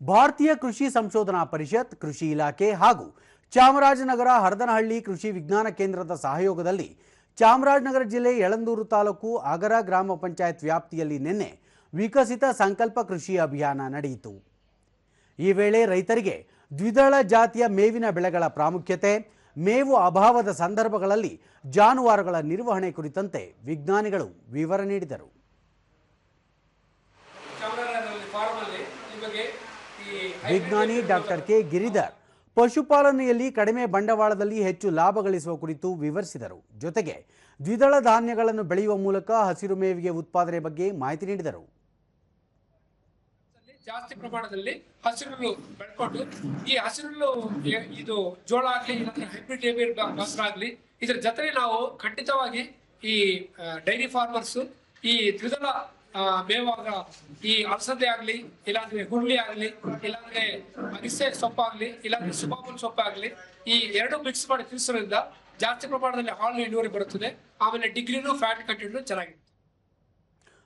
ಭಾರತೀಯ ಕೃಷಿ ಸಂಶೋಧನಾ ಪರಿಷತ್, ಕೃಷಿ ಇಲಾಖೆ ಹಾಗೂ ಚಾಮರಾಜನಗರ ಹರದನಹಳ್ಳಿ ಕೃಷಿ ವಿಜ್ಞಾನ ಕೇಂದ್ರದ ಸಹಯೋಗದಲ್ಲಿ ಚಾಮರಾಜನಗರ ಜಿಲ್ಲೆ ಯಳಂದೂರು ತಾಲೂಕು ಆಗರ ಗ್ರಾಮ ಪಂಚಾಯತ್ ವ್ಯಾಪ್ತಿಯಲ್ಲಿ ನಿನ್ನೆ ವಿಕಸಿತ ಸಂಕಲ್ಪ ಕೃಷಿ ಅಭಿಯಾನ ನಡೆಯಿತು. ಈ ವೇಳೆ ರೈತರಿಗೆ ದ್ವಿದಳ ಜಾತಿಯ ಮೇವಿನ ಬೆಳೆಗಳ ಪ್ರಾಮುಖ್ಯತೆ, ಮೇವು ಅಭಾವದ ಸಂದರ್ಭಗಳಲ್ಲಿ ಜಾನುವಾರುಗಳ ನಿರ್ವಹಣೆ ಕುರಿತಂತೆ ವಿಜ್ಞಾನಿಗಳು ವಿವರ ನೀಡಿದರು ಚಾಮರಾಜನಗರದಲ್ಲಿ ಫಾರ್ಮಲ್ಲಿ ನಿಮಗೆ ಈ ವಿಜ್ಞಾನಿ ಡಾಕ್ಟರ್ ಕೆ. ಗಿರಿಧರ್ ಪಶುಪಾಲನೆಯಲ್ಲಿ ಕಡಿಮೆ ಬಂಡವಾಳದಲ್ಲಿ ಹೆಚ್ಚು ಲಾಭ ಗಳಿಸುವ ಕುರಿತು ವಿವರಿಸಿದರು. ಜೊತೆಗೆ ದ್ವಿದಳ ಧಾನ್ಯಗಳನ್ನು ಬೆಳೆಯುವ ಮೂಲಕ ಹಸಿರು ಮೇವಿಗೆ ಉತ್ಪಾದನೆ ಬಗ್ಗೆ ಮಾಹಿತಿ ನೀಡಿದರು. ಜಾಸ್ತಿ ಪ್ರಮಾಣದಲ್ಲಿ ಹಸಿರು ಬೆಳ್ಕೊಂಡು, ಈ ಹಸಿರು ಇದು ಜೋಳ ಆಗಲಿ, ಇಲ್ಲಾಂದ್ರೆ ಹೈಬ್ರಿಡ್ ಮೊಸರು ಆಗ್ಲಿ, ಇದ್ರ ಜೊತೆ ನಾವು ಖಂಡಿತವಾಗಿ ಈ ಡೈರಿ ಫಾರ್ಮರ್ಸ್ ಈ ದ್ವಿದಳ ಆ, ಮೇವಾಗ ಈ ಅಲಸಂದೆ ಆಗ್ಲಿ ಇಲ್ಲಾಂದ್ರೆ ಹುರುಳಿ ಆಗ್ಲಿ ಇಲ್ಲಾಂದ್ರೆ ಅಗಿಸೆ ಸೊಪ್ಪಾಗ್ಲಿ ಇಲ್ಲಾಂದ್ರೆ ಸುಬಾಬುಲ್ ಸೊಪ್ಪಾಗ್ಲಿ ಈ ಎರಡು ಮಿಕ್ಸ್ ಮಾಡಿ ತಿನ್ನಿಸೋದ್ರಿಂದ ಜಾಸ್ತಿ ಪ್ರಮಾಣದಲ್ಲಿ ಹಾಲು ಇಳುವರಿ ಬರುತ್ತದೆ. ಆಮೇಲೆ ಡಿಗ್ರಿನೂ ಫ್ಯಾಟ್ ಕಂಟೆಂಟ್ ಚೆನ್ನಾಗಿರುತ್ತೆ.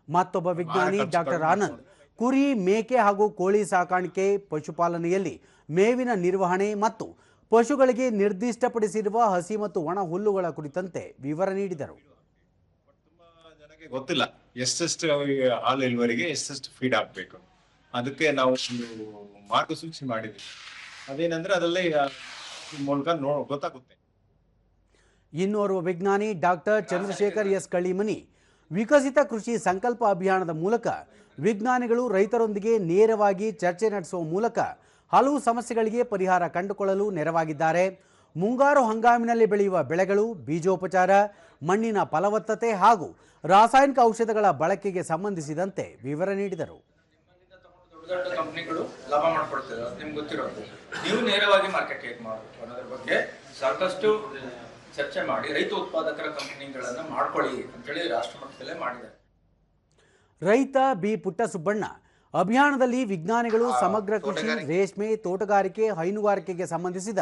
ಮತ್ತೊಬ್ಬ ವಿಜ್ಞಾನಿ ಡಾಕ್ಟರ್ ಆನಂದ್ ಕುರಿ ಮೇಕೆ ಹಾಗೂ ಕೋಳಿ ಸಾಕಾಣಿಕೆ ಪಶುಪಾಲನೆಯಲ್ಲಿ ಮೇವಿನ ನಿರ್ವಹಣೆ ಮತ್ತು ಪಶುಗಳಿಗೆ ನಿರ್ದಿಷ್ಟಪಡಿಸಿರುವ ಹಸಿ ಮತ್ತು ಒಣ ಹುಲ್ಲುಗಳ ಕುರಿತಂತೆ ವಿವರ ನೀಡಿದರು. ಗೊತ್ತಿಲ್ಲ. ಎಷ್ಟೆಷ್ಟು ಹಾಲು ಇಳುವರಿಗೆ ಎಷ್ಟೆಷ್ಟು ಫೀಡ್ ಹಾಕ್ಬೇಕು. ಅದಕ್ಕೆ ನಾವು ಒಂದು ಮಾರ್ಗಸೂಚಿ ಮಾಡಿದ್ವಿ. ಅದೇನಂದ್ರೆ ಅದರಲ್ಲಿ ಮೂಲಕ ನೋ, ಗೊತ್ತಾಗುತ್ತೆ. ಇನ್ನೋರ್ವ ವಿಜ್ಞಾನಿ ಡಾಕ್ಟರ್ ಚಂದ್ರಶೇಖರ್ ಎಸ್ ಕಳಿಮನಿ ವಿಕಸಿತ ಕೃಷಿ ಸಂಕಲ್ಪ ಅಭಿಯಾನದ ಮೂಲಕ ವಿಜ್ಞಾನಿಗಳು ರೈತರೊಂದಿಗೆ ನೇರವಾಗಿ ಚರ್ಚೆ ನಡೆಸುವ ಮೂಲಕ ಹಲವು ಸಮಸ್ಯೆಗಳಿಗೆ ಪರಿಹಾರ ಕಂಡುಕೊಳ್ಳಲು ನೆರವಾಗಿದ್ದಾರೆ. ಮುಂಗಾರು ಹಂಗಾಮಿನಲ್ಲಿ ಬೆಳೆಯುವ ಬೆಳೆಗಳು ಬೀಜೋಪಚಾರ ಮಣ್ಣಿನ ಫಲವತ್ತತೆ ಹಾಗೂ ರಾಸಾಯನಿಕ ಔಷಧಗಳ ಬಳಕೆಗೆ ಸಂಬಂಧಿಸಿದಂತೆ ವಿವರ ನೀಡಿದರು. ದೊಡ್ಡ ದೊಡ್ಡ ಕಂಪ್ನಿಗಳು ಲಾಭ ಮಾಡ್ಕೊಳ್ತಾರೆ ಅದು ನಿಮ್ಗೆ ಗೊತ್ತಿರೋದು. ನೀವು ನೇರವಾಗಿ ಮಾರ್ಕೆಟ್ ಹೇಗೆ ಮಾಡಬೇಕು ಅನ್ನೋದ್ರ ಬಗ್ಗೆ ಸಾಕಷ್ಟು ಚರ್ಚೆ ಮಾಡಿ ರೈತ ಉತ್ಪಾದಕರ ಕಂಪನಿಗಳನ್ನು ಮಾಡ್ಕೊಳ್ಳಿ ಅಂತೇಳಿ ರಾಷ್ಟ್ರ ಮಟ್ಟದಲ್ಲೇ ಮಾಡಿದ್ದಾರೆ. ರೈತ ಬಿ ಪುಟ್ಟಸುಬ್ಬಣ್ಣ ಅಭಿಯಾನದಲ್ಲಿ ವಿಜ್ಞಾನಿಗಳು ಸಮಗ್ರ ಕೃಷಿ ರೇಷ್ಮೆ ತೋಟಗಾರಿಕೆ ಹೈನುಗಾರಿಕೆಗೆ ಸಂಬಂಧಿಸಿದ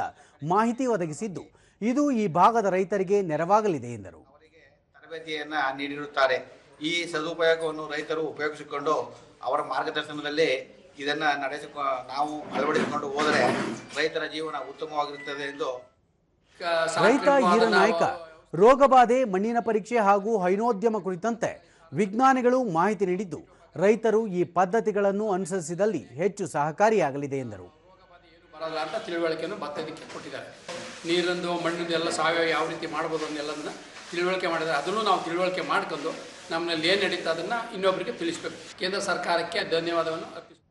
ಮಾಹಿತಿ ಒದಗಿಸಿದ್ದು. ಇದು ಈ ಭಾಗದ ರೈತರಿಗೆ ನೆರವಾಗಲಿದೆ ಎಂದರು. ಅವರಿಗೆ ತರಬೇತಿಯನ್ನ ನೀಡಿರುತ್ತಾರೆ. ಈ ಸದುಪಯೋಗವನ್ನು ರೈತರು ಉಪಯೋಗಿಸಿಕೊಂಡು ಅವರ ಮಾರ್ಗದರ್ಶನದಲ್ಲಿ ಇದನ್ನ ನಡೆಸಿಕೊ ನಾವು ಅಳವಡಿಸಿಕೊಂಡು ಹೋದರೆ ರೈತರ ಜೀವನ ಉತ್ತಮವಾಗಿರುತ್ತದೆ ಎಂದು ರೈತ ಈರನಾಯಕ ರೋಗಬಾಧೆ ಮಣ್ಣಿನ ಪರೀಕ್ಷೆ ಹಾಗೂ ಹೈನೋದ್ಯಮ ಕುರಿತಂತೆ ವಿಜ್ಞಾನಿಗಳು ಮಾಹಿತಿ ನೀಡಿದ್ದು. ರೈತರು ಈ ಪದ್ಧತಿಗಳನ್ನು ಅನುಸರಿಸಿದಲ್ಲಿ ಹೆಚ್ಚು ಸಹಕಾರಿಯಾಗಲಿದೆ ಎಂದರು. ಬರಲ್ಲ ಅಂತ ತಿಳುವಳಿಕೆಯನ್ನು ಮತ್ತೆ ಇದಕ್ಕೆ ಕೊಟ್ಟಿದ್ದಾರೆ. ನೀರಿಂದು, ಮಣ್ಣಿಂದು ಎಲ್ಲ ಸಾವಯವ ಯಾವ ರೀತಿ ಮಾಡ್ಬೋದು ಅನ್ನೆಲ್ಲದನ್ನ ತಿಳುವಳಿಕೆ ಮಾಡಿದರೆ ಅದನ್ನು ನಾವು ತಿಳುವಳಿಕೆ ಮಾಡ್ಕೊಂಡು ನಮ್ಮಲ್ಲಿ ಏನು ನಡೀತಾ ಅದನ್ನು ಇನ್ನೊಬ್ಬರಿಗೆ ತಿಳಿಸ್ಬೇಕು. ಕೇಂದ್ರ ಸರ್ಕಾರಕ್ಕೆ ಧನ್ಯವಾದವನ್ನು ಅರ್ಪಿಸ್ತೀನಿ